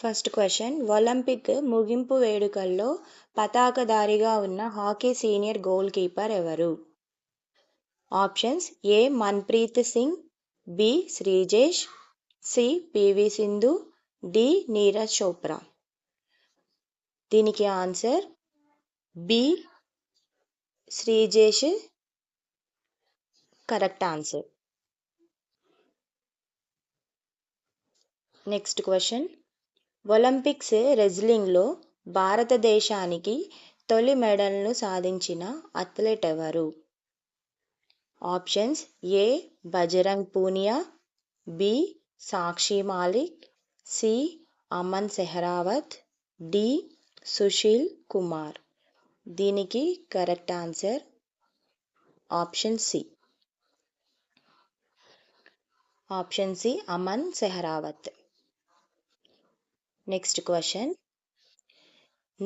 First question Olympic ముగింపు వేడుకల్లో పతాకధారిగా ఉన్న హాకీ సీనియర్ గోల్ కీపర్ ఎవరు options A Manpreet Singh B Sreejesh C PV Sindhu D Neeraj Chopra దీనికి answer B Sreejesh correct answer next question Olympics రెజ్లింగ్లో భారతదేశానికి తొలి మెడల్ను సాధించిన అథ్లెట్ ఎవరు options A Bajrang Punia B Sakshi Malik C Aman Sehrawat D Sushil Kumar దీనికి correct answer option C option C Aman Sehrawat next question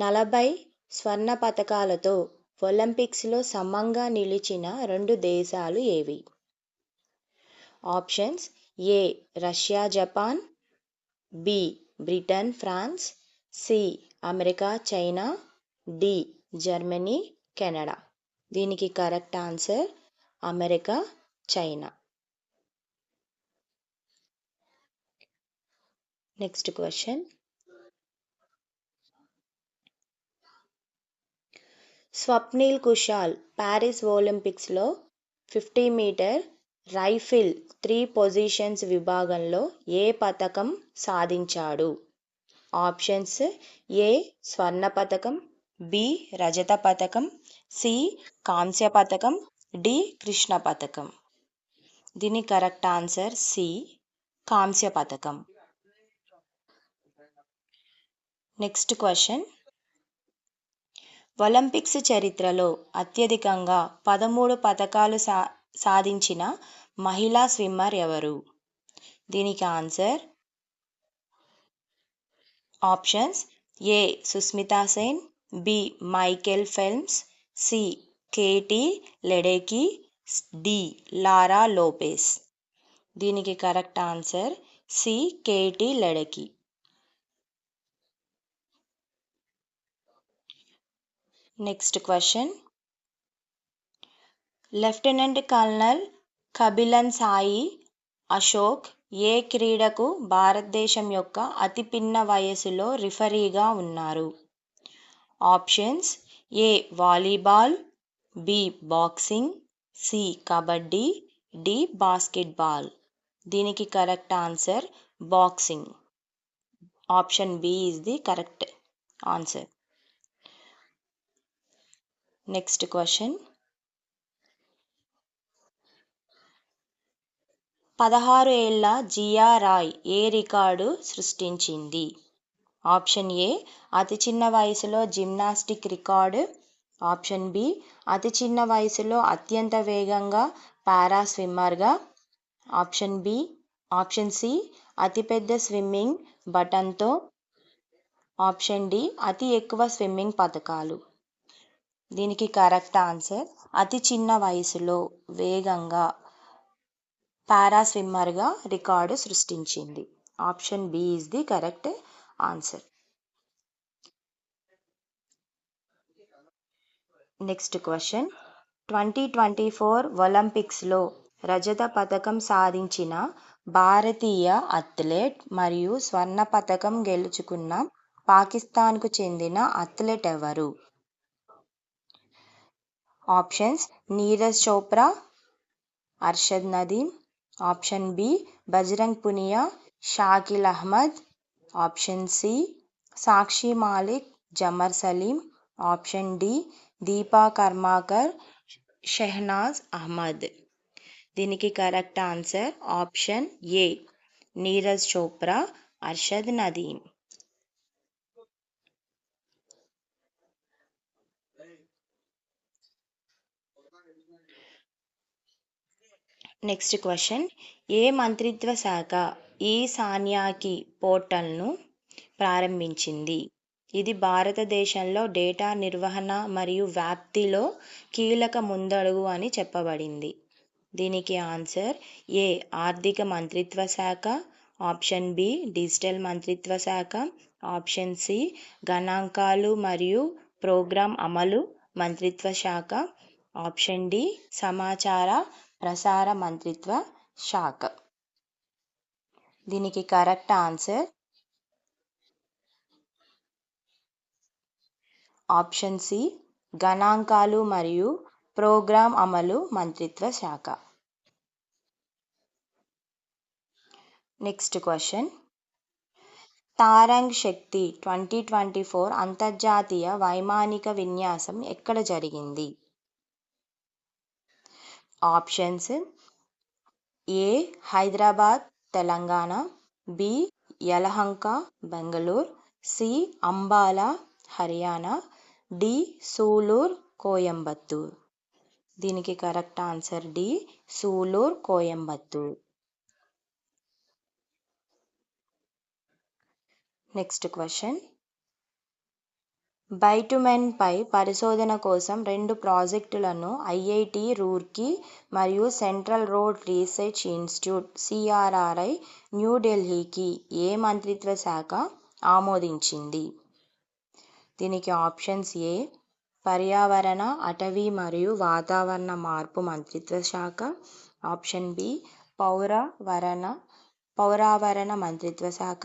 నలభై స్వర్ణ పథకాలతో ఒలింపిక్స్లో సమంగా నిలిచిన రెండు దేశాలు ఏవి options A Russia Japan B Britain France C America China D Germany Canada దీనికి correct answer America China next question Swapnil Kusale Paris ఒలింపిక్స్లో fifty metre rifle three positions విభాగంలో ఏ పథకం సాధించాడు ఆప్షన్స్ ఏ స్వర్ణ పథకం బి రజత పథకం సి కాంస్య పథకం డి కృష్ణ పథకం దీని కరెక్ట్ ఆన్సర్ సి కాంస్య పతకం నెక్స్ట్ క్వశ్చన్ ఒలింపిక్స్ చరిత్రలో అత్యధికంగా పదమూడు పథకాలు సా సాధించిన మహిళా స్విమ్మర్ ఎవరు దీనికి answer options A Sushmita Sen B Michael Phelps C Katie Ledecky D Laura Lopez దీనికి correct answer C Katie Ledecky next question lieutenant colonel Kabilan Sai Ashok ఏ క్రీడకు భారతదేశం యొక్క అతి పిన్న వయసులో రిఫరీగా ఉన్నారు options A volleyball B boxing C kabaddi D basketball దీనికి correct answer boxing option B is the correct answer next question పదహారు ఏళ్ల జియా రాయ్ ఏ రికార్డు సృష్టించింది ఆప్షన్ ఏ అతి చిన్న వయసులో జిమ్నాస్టిక్ రికార్డు ఆప్షన్ బి అతి చిన్న వయసులో అత్యంత వేగంగా పారా స్విమ్మర్గా ఆప్షన్ బి ఆప్షన్ సి అతిపెద్ద స్విమ్మింగ్ బటన్తో ఆప్షన్ డి అతి ఎక్కువ స్విమ్మింగ్ పథకాలు దీనికి కరెక్ట్ ఆన్సర్ అతి చిన్న వయసులో వేగంగా పారా స్విమ్మర్గా రికార్డు సృష్టించింది option B is the correct answer next question twenty twenty four ఒలింపిక్స్లో రజత పథకం సాధించిన భారతీయ అథ్లెట్ మరియు స్వర్ణ పథకం గెలుచుకున్న పాకిస్తాన్కు చెందిన అథ్లెట్ ఎవరు options Neeraj Chopra, Arshad Nadeem. Option B Bajrang Punia, Shakil Ahmad. Option C Sakshi Malik, Jamar Salim. Option D Deepa Karmakar, Shehnaz Ahmad. దీనికి correct answer option A Neeraj Chopra Arshad Nadeem next question ఏ మంత్రిత్వ శాఖ ఈ సాన్యాకి పోర్టల్ను ప్రారంభించింది ఇది భారతదేశంలో data నిర్వహణ మరియు వ్యాప్తిలో కీలక ముందడుగు అని చెప్పబడింది దీనికి ఆన్సర్ ఏ ఆర్థిక మంత్రిత్వ శాఖ ఆప్షన్ బి డిజిటల్ మంత్రిత్వ శాఖ ఆప్షన్ సి గణాంకాలు మరియు ప్రోగ్రాం అమలు మంత్రిత్వ శాఖ ఆప్షన్ డి సమాచార ప్రసార మంత్రిత్వ శాఖ దీనికి కరెక్ట్ ఆన్సర్ ఆప్షన్ సి గణాంకాలు మరియు ప్రోగ్రామ్ అమలు మంత్రిత్వ శాఖ next question Tarang Shakti twenty twenty four అంతర్జాతీయ వైమానిక విన్యాసం ఎక్కడ జరిగింది options A Hyderabad Telangana B Yelahanka Bengaluru C Ambala Haryana D Sulur Coimbatore దీనికి correct answer D Sulur Coimbatore next question బైటుమెన్పై పరిశోధన కోసం రెండు ప్రాజెక్టులను ఐఐటి రూర్కీ మరియు Central Road Research Institute CRRI న్యూఢిల్లీకి ఏ మంత్రిత్వ శాఖ ఆమోదించింది దీనికి ఆప్షన్స్ ఏ పర్యావరణ అటవీ మరియు వాతావరణ మార్పు మంత్రిత్వ శాఖ ఆప్షన్ బి పౌరవరణ పౌరావరణ మంత్రిత్వ శాఖ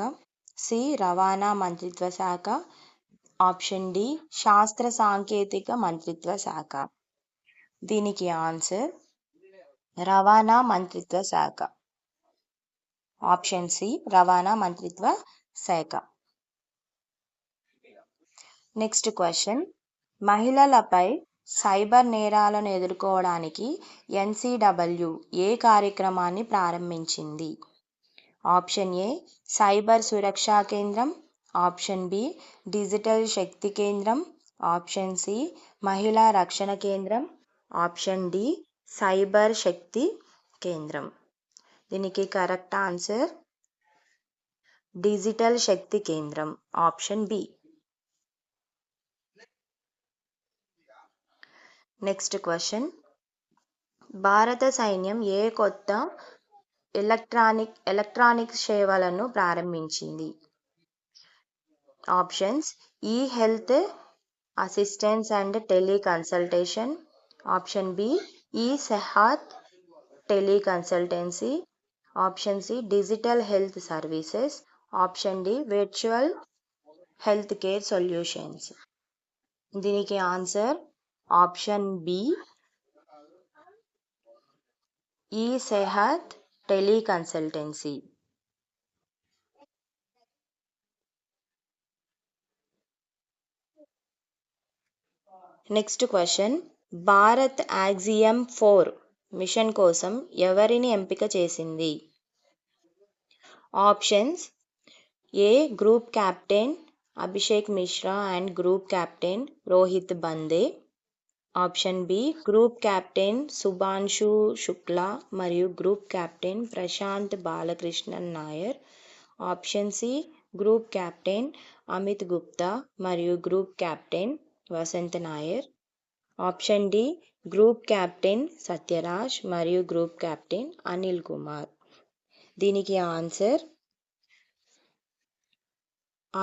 సి రవాణా మంత్రిత్వ శాఖ ఆప్షన్ డి శాస్త్ర సాంకేతిక మంత్రిత్వ శాఖ దీనికి ఆన్సర్ రవాణా మంత్రిత్వ శాఖ ఆప్షన్ సి రవాణా మంత్రిత్వ శాఖ నెక్స్ట్ క్వశ్చన్ మహిళలపై సైబర్ నేరాలను ఎదుర్కోవడానికి ఎన్సిడబ్ల్యూ ఏ కార్యక్రమాన్ని ప్రారంభించింది ఆప్షన్ ఏ సైబర్ సురక్షా కేంద్రం ఆప్షన్ బి డిజిటల్ శక్తి కేంద్రం ఆప్షన్ సి మహిళా రక్షణ కేంద్రం ఆప్షన్ డి సైబర్ శక్తి కేంద్రం దీనికి కరెక్ట్ ఆన్సర్ డిజిటల్ శక్తి కేంద్రం ఆప్షన్ బి నెక్స్ట్ క్వశ్చన్ భారత సైన్యం ఏ కొత్త ఎలక్ట్రానిక్ ఎలక్ట్రానిక్ సేవలను ప్రారంభించింది options e-health assistance and teleconsultation option b e-sehat teleconsultancy option c digital health services option d virtual health care solutions దీనికి answer option B e Sehat teleconsultancy next question Bharat Axiom four mission కోసం ఎవరిని ఎంపిక చేసింది options A group captain Abhishek Mishra and group captain Rohit Bande option B group captain Shubhanshu Shukla మరియు group captain Prashanth Balakrishnan Nair option C group captain Amit Gupta మరియు group captain Vasantha Nair option D group captain Sathyaraj మరియు group captain Anil Kumar దీనికి answer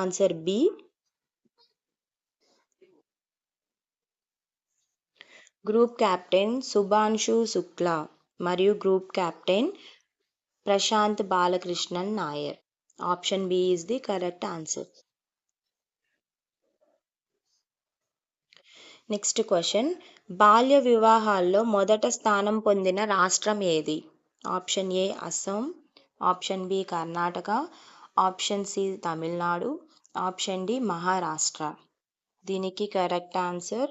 answer B group captain Shubhanshu Shukla మరియు group captain Prashanth Balakrishnan Nair option B is the correct answer next question బాల్య వివాహాల్లో మొదట స్థానం పొందిన రాష్ట్రం ఏది option A Assam option B Karnataka option C Tamil Nadu option D Maharashtra దీనికి correct answer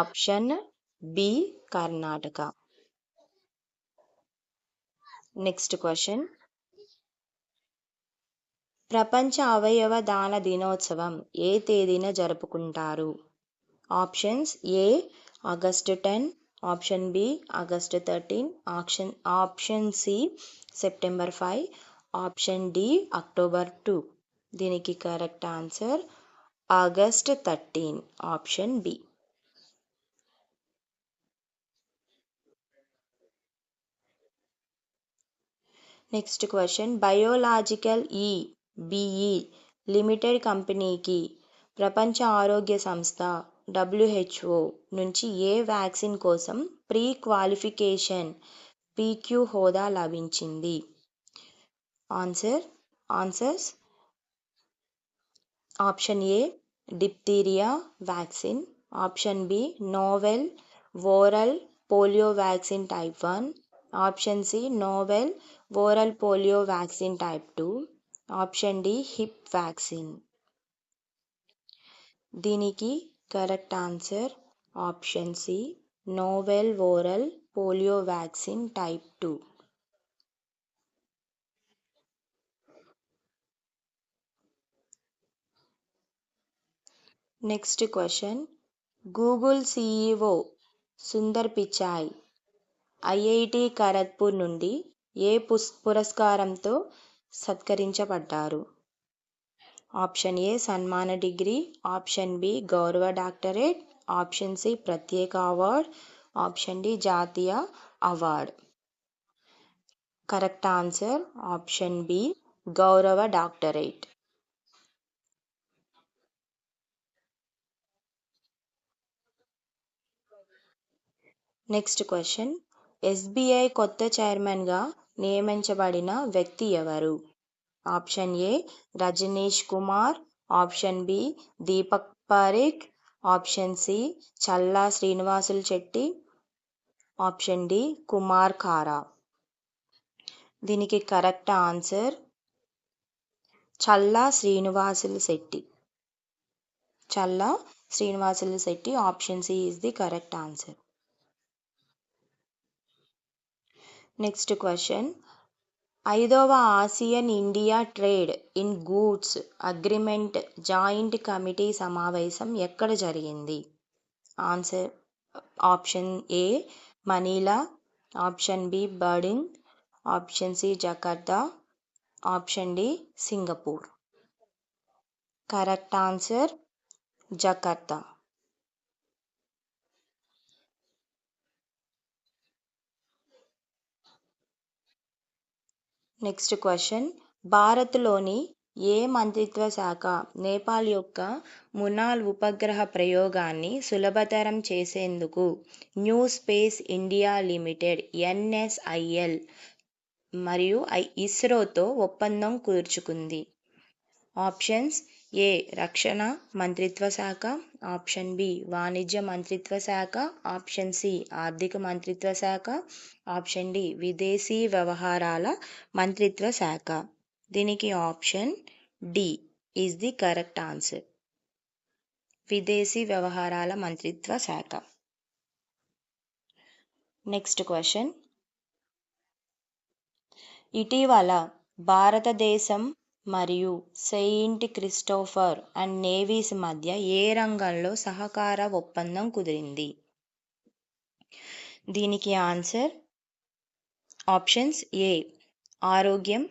option B Karnataka next question ప్రపంచ అవయవ దాన దినోత్సవం ఏ తేదీన జరుపుకుంటారు options A August ten option B August thirteen option option C September five option D October two దీనికి correct answer August thirteen option B next question Biological E BE Limited కంపెనీకి ప్రపంచ ఆరోగ్య సంస్థ డబ్ల్యూహెచ్ఓ నుంచి ఏ వ్యాక్సిన్ కోసం pre qualification PQ హోదా లభించింది answer answers option A diphtheria vaccine option B novel oral polio vaccine type one option C novel oral polio vaccine type two option D Hib vaccine దీనికి correct answer option C novel oral polio vaccine type two next question Google CEO Sundar Pichai IIT Kharagpur నుండి ఏ పుస్ పురస్కారంతో సత్కరించబడ్డారు option A సన్మాన degree option B గౌరవ doctorate option C ప్రత్యేక award option D జాతీయ award correct answer option B గౌరవ డాక్టరేట్ నెక్స్ట్ క్వశ్చన్ ఎస్బీఐ కొత్త చైర్మన్గా నియమించబడిన వ్యక్తి ఎవరు option A Rajnish Kumar option B Deepak Parikh option C Challa Srinivasulu Chetty option D Kumar Khara దీనికి correct answer Challa Srinivasulu Shetty Challa Srinivasulu Shetty option C is the correct answer next question ఐదవ Asian India trade in goods agreement joint committee సమావేశం ఎక్కడ జరిగింది answer option A Manila option B birding option C Jakarta option D Singapore correct answer Jakarta next question భారత్లోని ఏ మంత్రిత్వ శాఖ నేపాల్ యొక్క మునాల్ ఉపగ్రహ ప్రయోగాన్ని సులభతరం చేసేందుకు New Space India Limited NSIL మరియు ఇస్రోతో ఒప్పందం కుదుర్చుకుంది ఆప్షన్స్ ఏ రక్షణ మంత్రిత్వ శాఖ ఆప్షన్ బి వాణిజ్య మంత్రిత్వ శాఖ ఆప్షన్ సి ఆర్థిక మంత్రిత్వ శాఖ ఆప్షన్ డి విదేశీ వ్యవహారాల మంత్రిత్వ శాఖ దీనికి option D is the correct answer విదేశీ వ్యవహారాల మంత్రిత్వ శాఖ నెక్స్ట్ క్వశ్చన్ ఇటీవల భారతదేశం మరియు సెయింట్ క్రిస్టోఫర్ అండ్ నేవీస్ మధ్య ఏ రంగంలో సహకార ఒప్పందం కుదిరింది దీనికి ఆన్సర్ ఆప్షన్స్ ఏ ఆరోగ్యం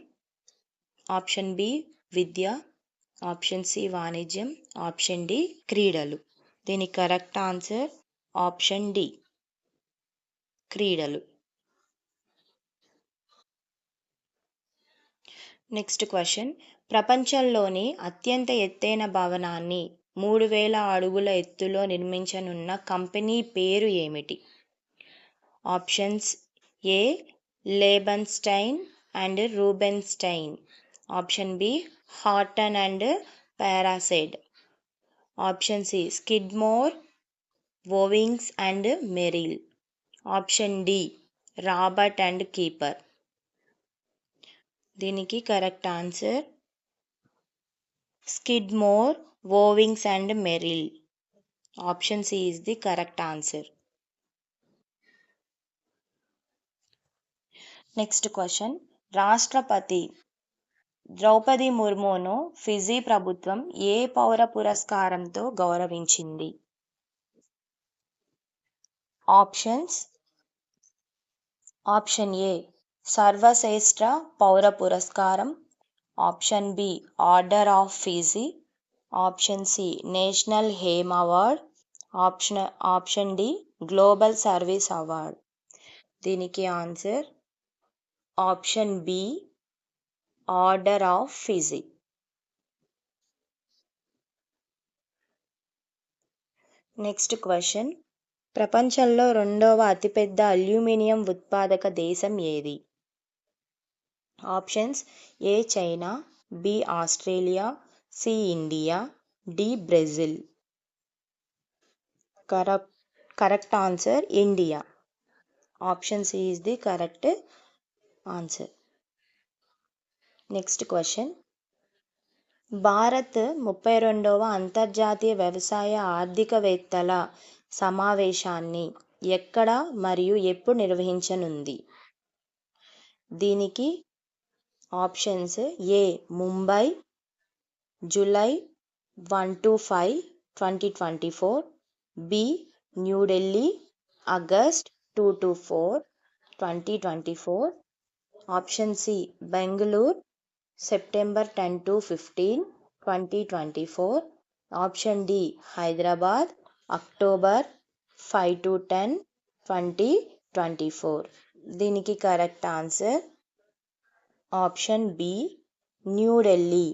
ఆప్షన్ బి విద్య ఆప్షన్ సి వాణిజ్యం ఆప్షన్ డి క్రీడలు దీని కరెక్ట్ ఆన్సర్ ఆప్షన్ డి క్రీడలు నెక్స్ట్ క్వశ్చన్ ప్రపంచంలోని అత్యంత ఎత్తైన భవనాన్ని మూడు వేల అడుగుల ఎత్తులో నిర్మించనున్న కంపెనీ పేరు ఏమిటి options A Lebenstein and Rubenstein option B Horton and Paraside option C Skidmore Owings and Merrill option D Robert and Keeper దీనికి correct answer Skidmore Owings and Merrill option C is the correct answer next question రాష్ట్రపతి ద్రౌపది ముర్మును Fiji ప్రభుత్వం ఏ పౌర పురస్కారంతో గౌరవించింది options option A సర్వశ్రేష్ట పౌర పురస్కారం option B order of Fiji option C national Hem award option option D global service award దీనికి answer option B order of Fiji next question ప్రపంచంలో రెండవ అతిపెద్ద అల్యూమినియం ఉత్పాదక దేశం ఏది options A China B Australia C India D Brazil కరప్ correct answer India option C is the correct answer next question Bharat ముప్పై రెండవ అంతర్జాతీయ వ్యవసాయ ఆర్థికవేత్తల సమావేశాన్ని ఎక్కడ మరియు ఎప్పుడు నిర్వహించనుంది దీనికి Options A. Mumbai, July 1-5, 2024. B. New Delhi, August 2-4, 2024. Option C. Bangalore, September 10-15, 2024. Option D. Hyderabad, October 5-10, 2024. This is the correct answer. Option B New Delhi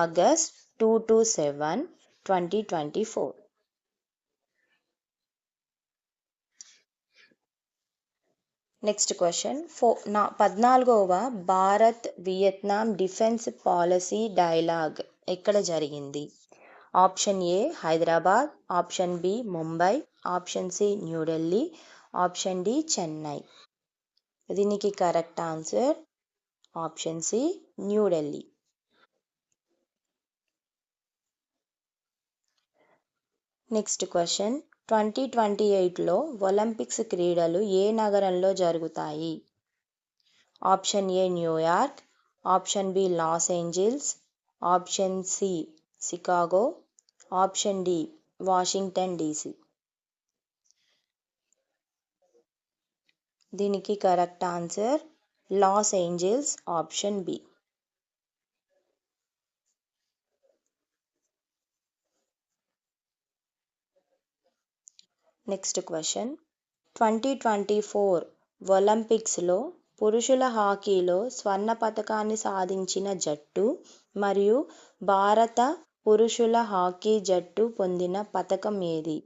August two to seven twenty twenty four next question ఫో నా పద్నాలుగవ Bharat Vietnam defence policy dialogue ఎక్కడ జరిగింది option A Hyderabad option B Mumbai option C New Delhi option D Chennai దీనికి correct answer option C New Delhi next question twenty twenty ఎయిట్లో Olympics క్రీడలు ఏ నగరంలో జరుగుతాయి option A New York option B Los Angeles option C Chicago option D Washington DC దీనికి correct answer Los Angeles option B next question twenty twenty four ఒలింపిక్స్లో పురుషుల హాకీలో స్వర్ణ పథకాన్ని సాధించిన జట్టు మరియు భారత పురుషుల హాకీ జట్టు పొందిన పథకం ఏది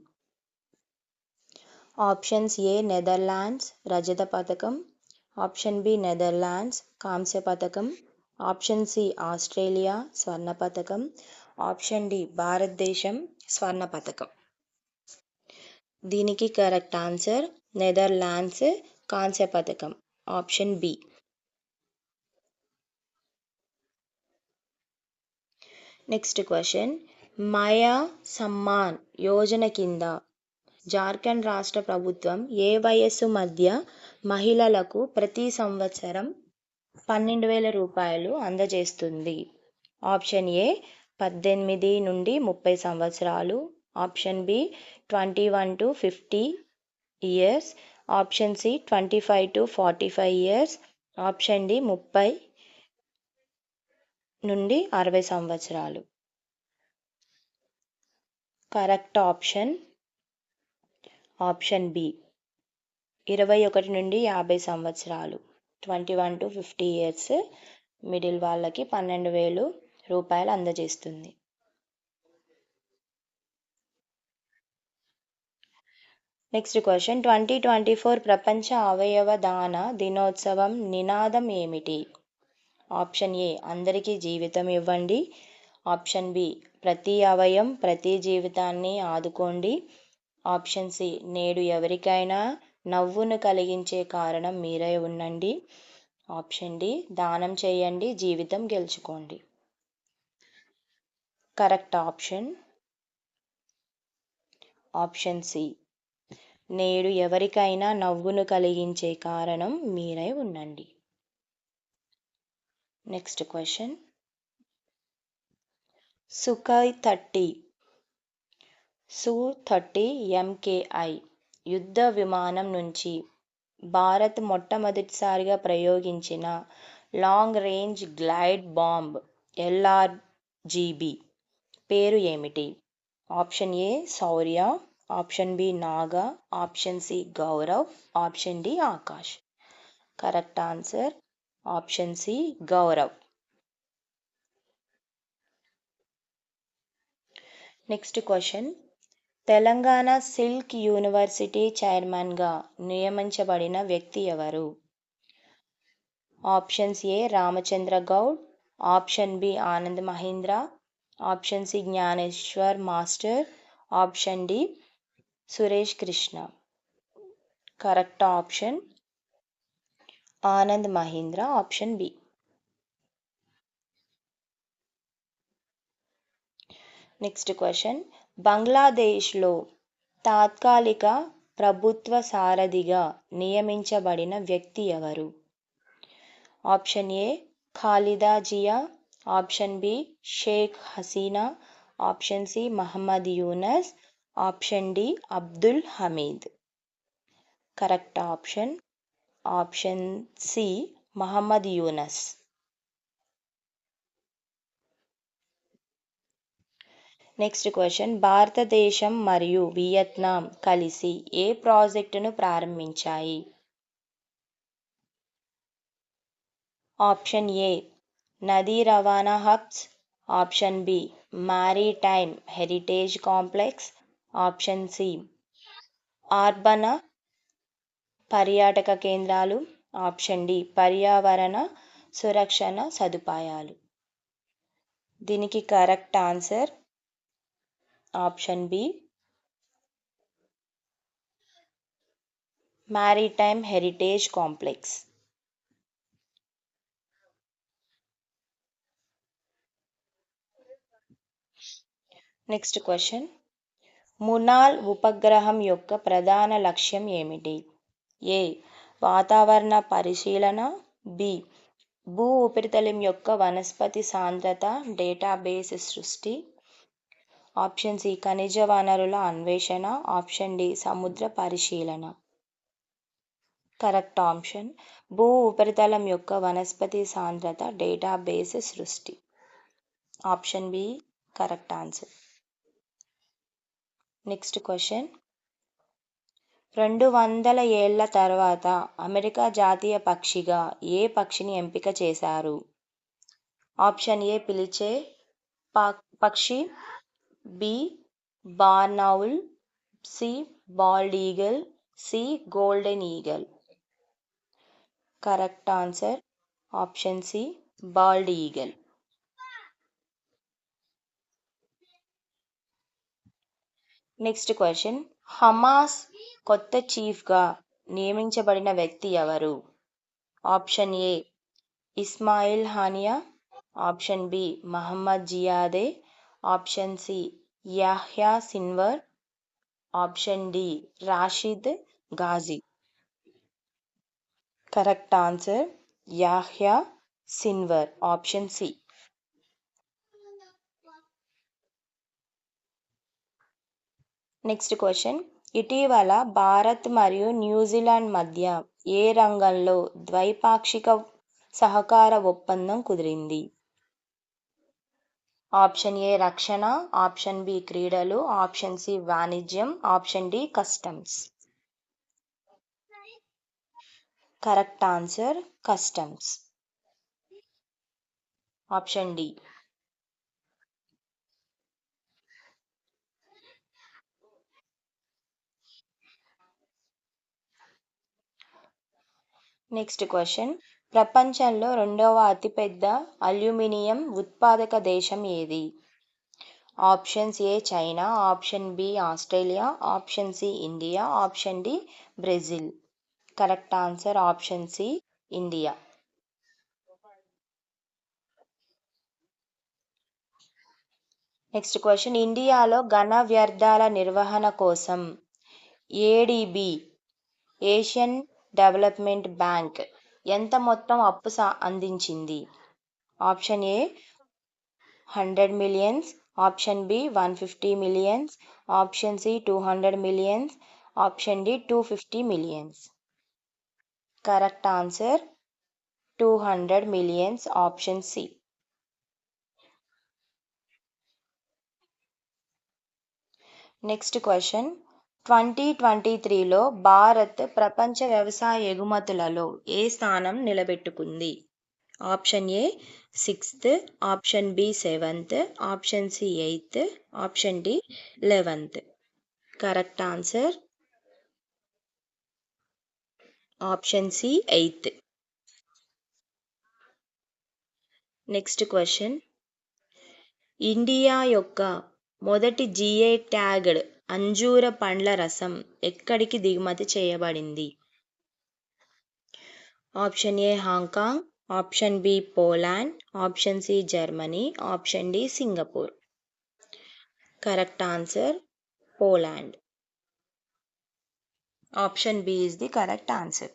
ఆప్షన్స్ ఏ నెదర్లాండ్స్ రజత పథకం ఆప్షన్ బి నెదర్లాండ్స్ కాంస్య పథకం ఆప్షన్ సి ఆస్ట్రేలియా స్వర్ణ పథకం ఆప్షన్ డి భారతదేశం స్వర్ణ పథకం దీనికి కరెక్ట్ ఆన్సర్ నెదర్లాండ్స్ కాంస్య పథకం ఆప్షన్ బి నెక్స్ట్ క్వశ్చన్ మయా సమ్మాన్ యోజన కింద జార్ఖండ్ రాష్ట్ర ప్రభుత్వం ఏ వయస్సు మధ్య మహిళలకు ప్రతి సంవత్సరం పన్నెండు వేల రూపాయలు అందజేస్తుంది ఆప్షన్ ఏ పద్దెనిమిది నుండి ముప్పై సంవత్సరాలు option B twenty one to fifty years option C twenty five to forty five years option D ముప్పై నుండి అరవై సంవత్సరాలు కరెక్ట్ ఆప్షన్ ఆప్షన్ బి ఇరవై ఒకటి నుండి యాభై సంవత్సరాలు twenty one to fifty years middle వాళ్ళకి పన్నెండు వేలు రూపాయలు అందజేస్తుంది next question twenty twenty four ప్రపంచ అవయవ దాన దినోత్సవం నినాదం ఏమిటి ఆప్షన్ ఏ అందరికీ జీవితం ఇవ్వండి ఆప్షన్ బి ప్రతి అవయం ప్రతి జీవితాన్ని ఆదుకోండి ఆప్షన్ సి నేడు ఎవరికైనా నవ్వును కలిగించే కారణం మీరే ఉండండి ఆప్షన్ డి దానం చేయండి జీవితం గెలుచుకోండి కరెక్ట్ ఆప్షన్ ఆప్షన్ సి నేడు ఎవరికైనా నవ్వును కలిగించే కారణం మీరై ఉండండి next question Sukhoi thirty Su thirty MKI యుద్ధ విమానం నుంచి భారత్ మొట్టమొదటిసారిగా ప్రయోగించిన long range glide bomb LRGB పేరు ఏమిటి option A Shaurya option B Naga option C Gaurav option D Akash correct answer option C Gaurav next question Telangana silk university చైర్మన్గా నియమించబడిన వ్యక్తి ఎవరు options A Ramachandra Goud option B Anand Mahindra option C Gnaneshwar master option D Suresh Krishna correct option Anand Mahindra option B next question బంగ్లాదేశ్లో తాత్కాలిక ప్రభుత్వ సారథిగా నియమించబడిన వ్యక్తి ఎవరు option A Khaleda Zia option B Sheikh Hasina option C Muhammad Yunus option D Abdul Hamid correct option option C Muhammad Yunus next question భారతదేశం మరియు Vietnam కలిసి ఏ ప్రాజెక్టును ప్రారంభించాయి ఆప్షన్ ఏ నదీ రవాణా hubs option B maritime heritage complex option C urban పర్యాటక కేంద్రాలు option D పర్యావరణ సురక్షణ సదుపాయాలు దీనికి correct answer option B maritime heritage complex next question Munal ఉపగ్రహం యొక్క ప్రధాన లక్ష్యం ఏమిటి ఏ వాతావరణ పరిశీలన బి భూ ఉపరితలం యొక్క వనస్పతి సాంద్రత డేటాబేస్ సృష్టి ఆప్షన్ సి ఖనిజ వనరుల అన్వేషణ ఆప్షన్ డి సముద్ర పరిశీలన కరెక్ట్ ఆప్షన్ భూ ఉపరితలం యొక్క వనస్పతి సాంద్రత డేటాబేస్ సృష్టి option B correct answer next question రెండు వందల ఏళ్ల తర్వాత అమెరికా జాతీయ పక్షిగా ఏ పక్షిని ఎంపిక చేశారు ఆప్షన్ ఏ పిలిచే పక్షి B barn owl C bald eagle C golden eagle correct answer option C bald eagle next question Hamas కొత్త చీఫ్గా నియమించబడిన వ్యక్తి ఎవరు option A Ismail Haniyeh option B Mohammed Ziyadeh option C Yahya Sinwar option D Rashid Ghazi correct answer Yahya Sinwar option C next question ఇటీవల భారత్ మరియు New Zealand మధ్య ఏ రంగంలో ద్వైపాక్షిక సహకార ఒప్పందం కుదిరింది ఆప్షన్ ఏ రక్షణ ఆప్షన్ బి క్రీడలు ఆప్షన్ సి వాణిజ్యం option D customs correct answer customs option D next question ప్రపంచంలో రెండవ అతిపెద్ద అల్యూమినియం ఉత్పాదక దేశం ఏది options A China option B Australia option C India option D Brazil correct answer option C India next question ఇండియాలో ఘన వ్యర్థాల నిర్వహణ కోసం ఏడిబి ఏషియన్ డెవలప్మెంట్ బ్యాంక్ ఎంత మొత్తం అప్పు అందించింది option A hundred millions option B one fifty millions option C two hundred millions option D two fifty millions correct answer two hundred millions option C next question twenty twenty త్రీలో భారత్ ప్రపంచ వ్యవసాయ ఎగుమతులలో ఏ స్థానం నిలబెట్టుకుంది option A sixth option B seventh option C eighth option D eleventh correct answer option C eighth next question India యొక్క మొదటి GA tagged అంజూర పండ్ల రసం ఎక్కడికి దిగుమతి చేయబడింది option A Hong Kong option B Poland option C Germany option D Singapore correct answer Poland option B is the correct answer